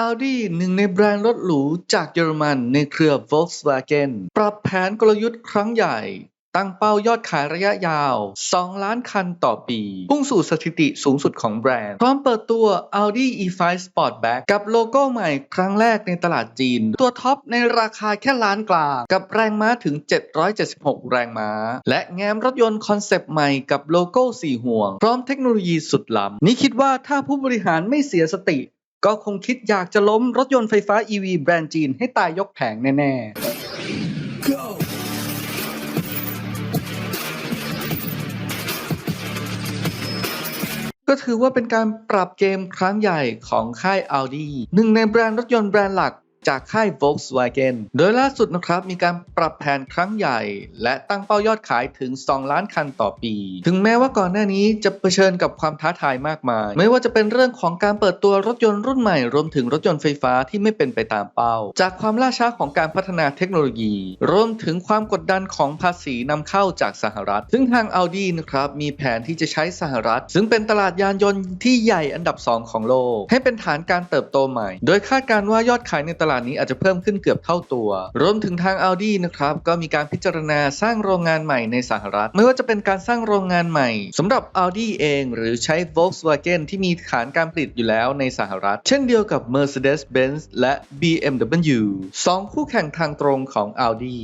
Audi หนึ่งในแบรนด์รถหรูจากเยอรมันในเครือ Volkswagen ปรับแผนกลยุทธ์ครั้งใหญ่ ตั้งเป้ายอดขายระยะยาว 2 ล้านคันต่อปี พุ่งสู่สถิติสูงสุดของแบรนด์ พร้อมเปิดตัว Audi E5 Sportback กับโลโก้ใหม่ครั้งแรกในตลาดจีน ตัวท็อปในราคาแค่ล้านกลางกับแรงม้าถึง 776 แรงม้า และแง้มรถยนต์คอนเซปต์ใหม่กับโลโก้สี่ห่วง พร้อมเทคโนโลยีสุดล้ำนี่คิดว่าถ้าผู้บริหารไม่เสียสติ ก็คงคิดอยากจะล้มรถยนต์ไฟฟ้า EV แบรนด์จีนให้ตายยกแผงแน่ๆก็ถือว่าเป็นการปรับเกมครั้งใหญ่ของค่าย Audi หนึ่งในแบรนด์รถยนต์แบรนด์หลัก จากค่าย Volkswagen โดยล่าสุดนะครับมีการปรับแผนครั้งใหญ่ และตั้งเป้ายอดขายถึง 2 ล้านคันต่อปี ถึงแม้ว่าก่อนหน้านี้จะเผชิญกับความท้าทายมากมาย ไม่ว่าจะเป็นเรื่องของการเปิดตัวรถยนต์รุ่นใหม่รวมถึงรถยนต์ไฟฟ้าที่ไม่เป็นไปตามเป้า จากความล่าช้าของการพัฒนาเทคโนโลยี รวมถึงความกดดันของภาษีนำเข้าจากสหรัฐ ซึ่งทาง Audi นะครับมีแผนที่จะใช้สหรัฐ ซึ่งเป็นตลาดยานยนต์ที่ใหญ่อันดับ 2 ของโลก ให้เป็นฐานการเติบโตใหม่ โดยคาดการณ์ว่า ยอดขายในตลาดนี้อาจจะเพิ่มขึ้นเกือบเท่าตัว รวมถึงทาง Audi นะครับก็มีการพิจารณาสร้างโรงงานใหม่ในสหรัฐ ไม่ว่าจะเป็นการสร้างโรงงานใหม่สำหรับ Audi เอง หรือใช้ Volkswagen ที่มีฐานการผลิตอยู่แล้วในสหรัฐ เช่นเดียวกับ Mercedes-Benz และ BMW สองคู่แข่งทางตรงของ Audi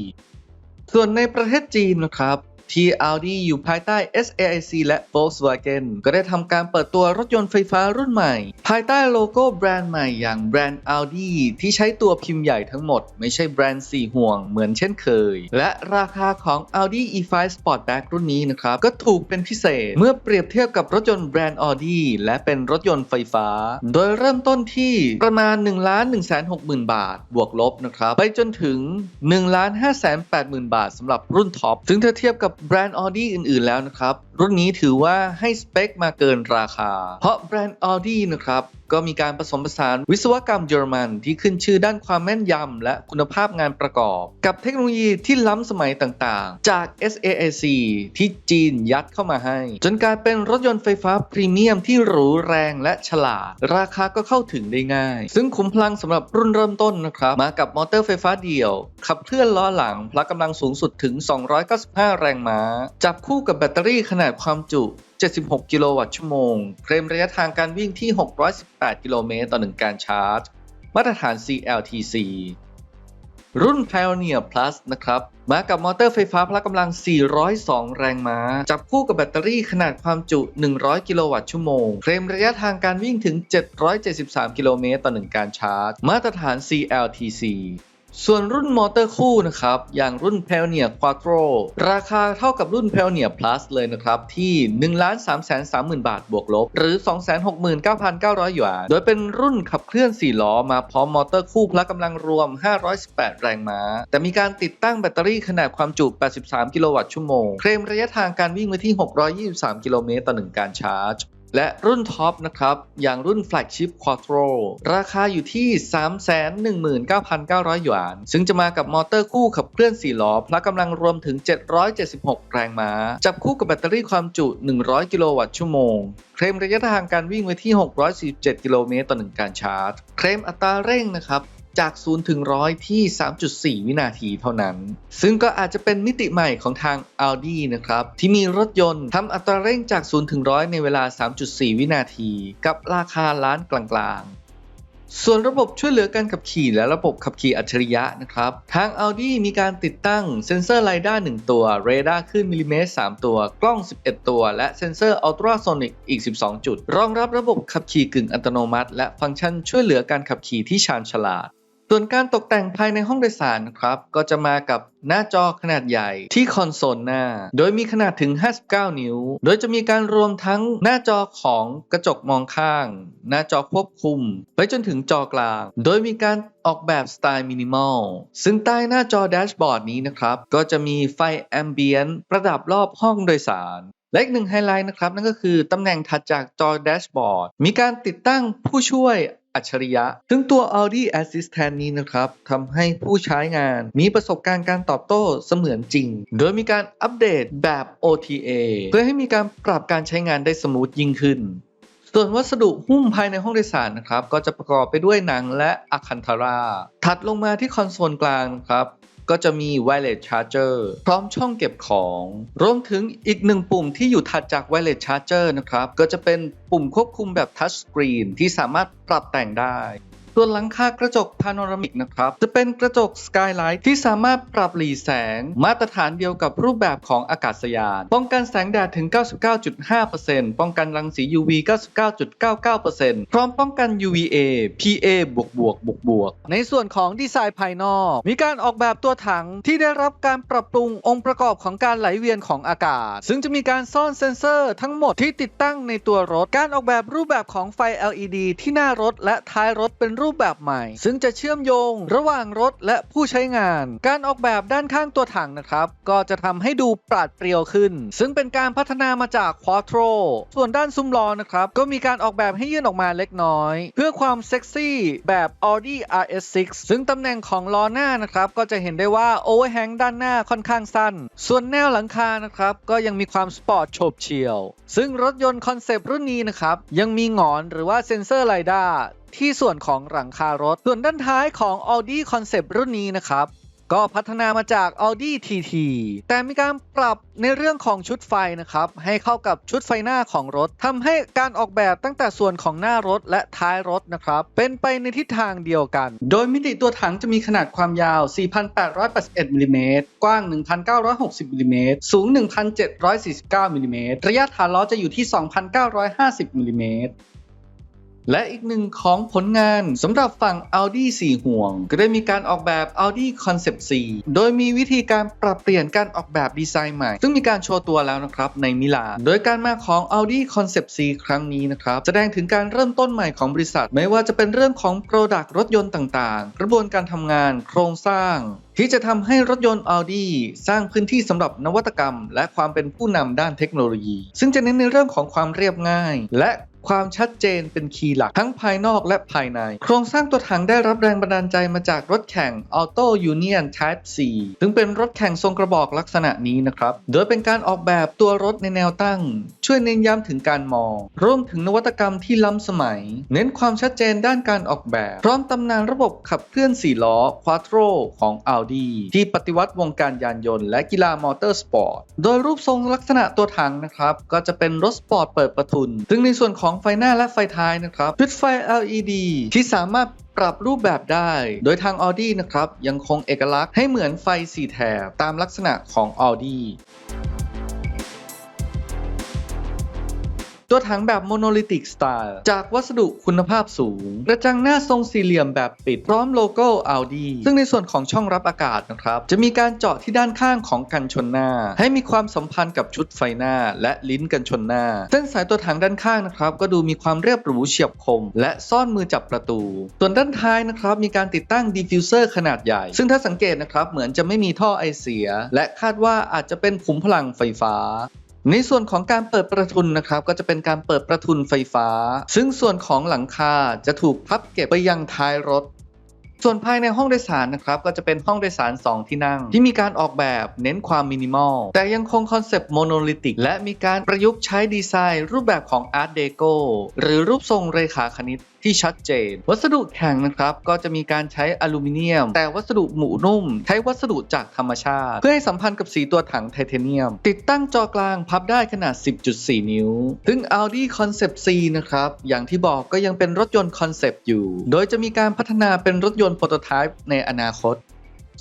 ส่วนในประเทศจีนนะครับ ที่ Audi อยู่ภายใต้ SAIC และ Volkswagen ก็ได้ทำการเปิดตัวรถยนต์ไฟฟ้ารุ่นใหม่ ภายใต้โลโก้แบรนด์ใหม่อย่างแบรนด์ Audi ที่ใช้ตัวพิมพ์ใหญ่ทั้งหมด ไม่ใช่แบรนด์สี่ห่วงเหมือนเช่นเคย และราคาของ Audi E5 Sportback รุ่นนี้นะครับ ก็ถูกเป็นพิเศษเมื่อเปรียบเทียบกับรถยนต์แบรนด์ Audi และเป็นรถยนต์ไฟฟ้า โดยเริ่มต้นที่ประมาณ 1 1 6 0 0 0 0 บาท บวกลบนะครับ ไปจนถึง 1 5 8 0 0 0 0 บาทสำหรับรุ่นท็อป ซึ่งถ้าเทียบกับแบรนด์ออดี้อื่นๆแล้วนะครับ รุ่นนี้ถือว่าให้สเปคมาเกินราคา เพราะแบรนด์ Audi นะครับ ก็มีการผสมผสานวิศวกรรมเยอรมันที่ขึ้นชื่อด้านความแม่นยำและคุณภาพงานประกอบ กับเทคโนโลยีที่ล้ำสมัยต่างๆ จาก SAIC ที่จีนยัดเข้ามาให้ จนกลายเป็นรถยนต์ไฟฟ้าพรีเมียมที่หรูแรงและฉลาด ราคาก็เข้าถึงได้ง่าย ซึ่งคุ้มพลังสำหรับรุ่นเริ่มต้นนะครับ มากับมอเตอร์ไฟฟ้าเดี่ยว ขับเคลื่อนล้อหลังพละกำลังสูงสุดถึง 295 แรงม้าจับคู่กับแบตเตอรี่ขนาดความจุ 76 กิโลวัตต์ชั่วโมง เคลมระยะทางการวิ่งที่ 618 กิโลเมตรต่อ 1 การชาร์จ มาตรฐาน CLTC รุ่น Pioneer Plus นะครับ มากับมอเตอร์ไฟฟ้าพละกำลัง 402 แรงม้า จับคู่กับแบตเตอรี่ขนาดความจุ 100 กิโลวัตต์ชั่วโมง เคลมระยะทางการวิ่งถึง 773 กิโลเมตรต่อ 1 การชาร์จ มาตรฐาน CLTC ส่วนรุ่นมอเตอร์คู่นะครับ อย่างรุ่น Pioneer Quattro ราคาเท่ากับรุ่น Pioneer Plus เลยนะครับ ที่ 1 3 3 0 0 0 บาทบวกลบ หรือ 269,900 หยวน โดยเป็นรุ่นขับเคลื่อน 4 ล้อมาพร้อมมอเตอร์คู่พละกำลังรวม 518 แรงม้า แต่มีการติดตั้งแบตเตอรี่ขนาดความจุ 83 กิโลวัตต์ชั่วโมง เคลมระยะทางการวิ่งไว้ที่ 623 กิโลเมตรต่อ1การชาร์จ และรุ่นท็อปนะครับ อย่างรุ่น Flagship Quattro ราคาอยู่ที่ 319,900 หยวน ซึ่งจะมากับมอเตอร์คู่ขับเคลื่อน 4 ล้อพละกำลังรวมถึง 776 แรงม้า จับคู่กับแบตเตอรี่ความจุ 100 กิโลวัตต์ชั่วโมง เคลมระยะทางการวิ่งไว้ที่ 647 กิโลเมตรต่อ1การชาร์จ เคลมอัตราเร่งนะครับ จาก 0 ถึง 100 ที่ 3.4 วินาทีเท่านั้น ซึ่งก็อาจจะเป็นมิติใหม่ของทาง Audi นะครับ ที่มีรถยนต์ทำอัตราเร่งจาก 0 ถึง 100 ในเวลา 3.4 วินาที กับราคาล้านกลางๆส่วนระบบช่วยเหลือการขับขี่และระบบขับขี่อัจฉริยะนะครับ ทาง Audi มีการติดตั้งเซ็นเซอร์ไ i ด้า1ตัว เรดาร์คลื่นมิลลิเมตร 3 ตัว กล้อง 11 ตัว และเซ็นเซอร์อัลตราโซนิกอีก 12 จุด รองรับระบบขับขี่กึ่งอัตโนมัติ และฟังก์ชันช่วยเหลือการขับขี่ที่ชาญฉลาด ส่วนการตกแต่งภายในห้องโดยสารนะครับ ก็จะมากับหน้าจอขนาดใหญ่ที่คอนโซลหน้า โดยมีขนาดถึง 59 นิ้ว โดยจะมีการรวมทั้งหน้าจอของกระจกมองข้าง หน้าจอควบคุม ไปจนถึงจอกลาง โดยมีการออกแบบสไตล์มินิมอล ซึ่งใต้หน้าจอแดชบอร์ดนี้นะครับ ก็จะมีไฟแอมเบียนประดับรอบห้องโดยสารและอีกหนึ่งไฮไลท์นะครับ นั่นก็คือตำแหน่งถัดจากจอแดชบอร์ดมีการติดตั้งผู้ช่วย อัจฉริยะ ซึ่งตัว Audi Assistant นี้นะครับทำให้ผู้ใช้งานมีประสบการณ์การตอบโต้เสมือนจริง โดยมีการอัปเดตแบบ OTA เพื่อให้มีการปรับการใช้งานได้สมูทยิ่งขึ้นส่วนวัสดุหุ้มภายในห้องโดยสารนะครับ ก็จะประกอบไปด้วยหนังและอะคันธารา ถัดลงมาที่คอนโซลกลางครับ ก็จะมี Wireless Charger พร้อมช่องเก็บของรวมถึงอีกหนึ่งปุ่มที่อยู่ถัดจาก Wireless Charger นะครับ ก็จะเป็นปุ่มควบคุมแบบ Touch Screen ที่สามารถปรับแต่งได้ ส่วนหลังคากระจกพาโนรามิกนะครับ จะเป็นกระจกสกายไลท์ที่สามารถปรับหลีแสง มาตรฐานเดียวกับรูปแบบของอากาศยาน ป้องกันแสงแดดถึง 99.5%ป้องกันรังสี UV 99.99%พร้อมป้องกัน UVA PA บวกบวกบวกบวกในส่วนของดีไซน์ภายนอก มีการออกแบบตัวถังที่ได้รับการปรับปรุงองค์ประกอบของการไหลเวียนของอากาศ ซึ่งจะมีการซ่อนเซ็นเซอร์ทั้งหมดที่ติดตั้งในตัวรถ การออกแบบรูปแบบของไฟ LED ที่หน้ารถและท้ายรถเป็นรูปแบบใหม่ ซึ่งจะเชื่อมโยงระหว่างรถและผู้ใช้งาน การออกแบบด้านข้างตัวถังนะครับ ก็จะทำให้ดูปราดเปรียวขึ้น ซึ่งเป็นการพัฒนามาจาก Quattro ส่วนด้านซุ้มล้อนะครับ ก็มีการออกแบบให้ยื่นออกมาเล็กน้อย เพื่อความเซ็กซี่แบบ Audi RS6 ซึ่งตำแหน่งของล้อหน้านะครับ ก็จะเห็นได้ว่า Overhang ด้านหน้าค่อนข้างสั้น ส่วนแนวหลังคานะครับ ก็ยังมีความสปอร์ตโฉบเฉี่ยว ซึ่งรถยนต์คอนเซปต์รุ่นนี้นะครับ ยังมีงอนหรือว่าเซ็นเซอร์ไรด้า ที่ส่วนของหลังคารถ ส่วนด้านท้ายของ Audi Concept รุ่นนี้นะครับ ก็พัฒนามาจาก Audi TT แต่มีการปรับในเรื่องของชุดไฟนะครับ ให้เข้ากับชุดไฟหน้าของรถทำให้การออกแบบตั้งแต่ส่วนของหน้ารถและท้ายรถนะครับ เป็นไปในทิศทางเดียวกัน โดยมิติตัวถังจะมีขนาดความยาว 4,881มิลลิเมตรกว้าง 1,960มิลลิเมตรสูง 1,749มิลลิเมตรระยะฐานล้อจะอยู่ที่ 2,950มิลลิเมตร และอีกหนึ่งของผลงานสำหรับฝั่ง Audi 4 ห่วง ก็ได้มีการออกแบบ Audi Concept C โดยมีวิธีการปรับเปลี่ยนการออกแบบดีไซน์ใหม่ ซึ่งมีการโชว์ตัวแล้วนะครับในมิลานโดยการมาของ Audi Concept C ครั้งนี้นะครับแสดงถึงการเริ่มต้นใหม่ของบริษัท ไม่ว่าจะเป็นเรื่องของ Product รถยนต์ต่างๆ กระบวนการทำงาน โครงสร้างที่จะทำให้รถยนต์ Audi สร้างพื้นที่สำหรับนวัตกรรม และความเป็นผู้นำด้านเทคโนโลยี ซึ่งจะเน้นในเรื่องของความเรียบง่าย และความชัดเจนเป็นคีย์หลักทั้งภายนอกและภายใน โครงสร้างตัวถังได้รับแรงบันดาลใจมาจากรถแข่ง Auto Union Type C ซึ่งเป็นรถแข่งทรงกระบอกลักษณะนี้นะครับ โดยเป็นการออกแบบตัวรถในแนวตั้ง ช่วยเน้นย้ำถึงการมองรวมถึงนวัตกรรมที่ล้ำสมัย เน้นความชัดเจนด้านการออกแบบ พร้อมตำนานระบบขับเคลื่อน4ล้อ Quattro ของ Audi ที่ปฏิวัติวงการยานยนต์และกีฬามอเตอร์สปอร์ตโดยรูปทรงลักษณะตัวถังนะครับก็จะเป็นรถสปอร์ตเปิดประทุนซึ่งในส่วนของไฟหน้าและไฟท้ายนะครับชุดไฟ LED ที่สามารถปรับรูปแบบได้ โดยทาง Audi นะครับ ยังคงเอกลักษณ์ให้เหมือนไฟสีแถบตามลักษณะของ Audi ตัวถังแบบโมโนลิติกสไตล์จากวัสดุคุณภาพสูง กระจังหน้าทรงสี่เหลี่ยมแบบปิด พร้อมโลโก้ Audi ซึ่งในส่วนของช่องรับอากาศนะครับ จะมีการเจาะที่ด้านข้างของกันชนหน้า ให้มีความสัมพันธ์กับชุดไฟหน้า และลิ้นกันชนหน้า เส้นสายตัวถังด้านข้างนะครับ ก็ดูมีความเรียบหรูเฉียบคม และซ่อนมือจับประตู ส่วนด้านท้ายนะครับมีการติดตั้งดิฟฟิวเซอร์ขนาดใหญ่ ซึ่งถ้าสังเกตนะครับเหมือนจะไม่มีท่อไอเสีย และคาดว่าอาจจะเป็นขุมพลังไฟฟ้า ในส่วนของการเปิดประทุนนะครับก็จะเป็นการเปิดประทุนไฟฟ้า ซึ่งส่วนของหลังคาจะถูกพับเก็บไปยังท้ายรถ ส่วนภายในห้องโดยสารนะครับก็จะเป็นห้องโดยสาร 2 ที่นั่ง ที่มีการออกแบบเน้นความมินิมอล แต่ยังคงคอนเซปต์โมโนลิติก และมีการประยุกต์ใช้ดีไซน์ รูปแบบของอาร์ตเดโกหรือรูปทรงเรขาคณิตที่ชัดเจน วัสดุแข็งนะครับก็จะมีการใช้อลูมิเนียม แต่วัสดุหมูนุ่ม ใช้วัสดุจากธรรมชาติ เพื่อให้สัมพันธ์กับสีตัวถังไทเทเนียม ติดตั้งจอกลางพับได้ขนาด 10.4 นิ้ว ซึ่ง Audi Concept C นะครับอย่างที่บอกก็ยังเป็นรถยนต์คอนเซปต์อยู่ โดยจะมีการพัฒนาเป็นรถยนต์โปรโตไทป์ในอนาคต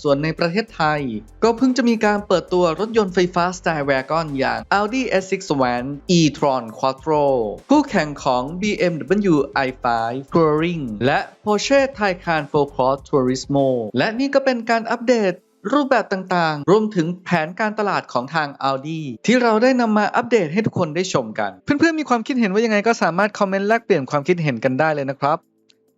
ส่วนในประเทศไทย ก็เพิ่งจะมีการเปิดตัวรถยนต์ไฟฟ้า Style Wagon อย่าง Audi S6 Van e-tron Quattro คู่แข่งของ BMW i5 Touring และ Porsche Taycan 4Cross Turismo และนี่ก็เป็นการอัปเดตรูปแบบต่างๆ รวมถึงแผนการตลาดของทาง Audi ที่เราได้นำมาอัปเดตให้ทุกคนได้ชมกัน เพื่อนๆ มีความคิดเห็นว่ายังไงก็สามารถคอมเมนต์แลกเปลี่ยนความคิดเห็นกันได้เลยนะครับ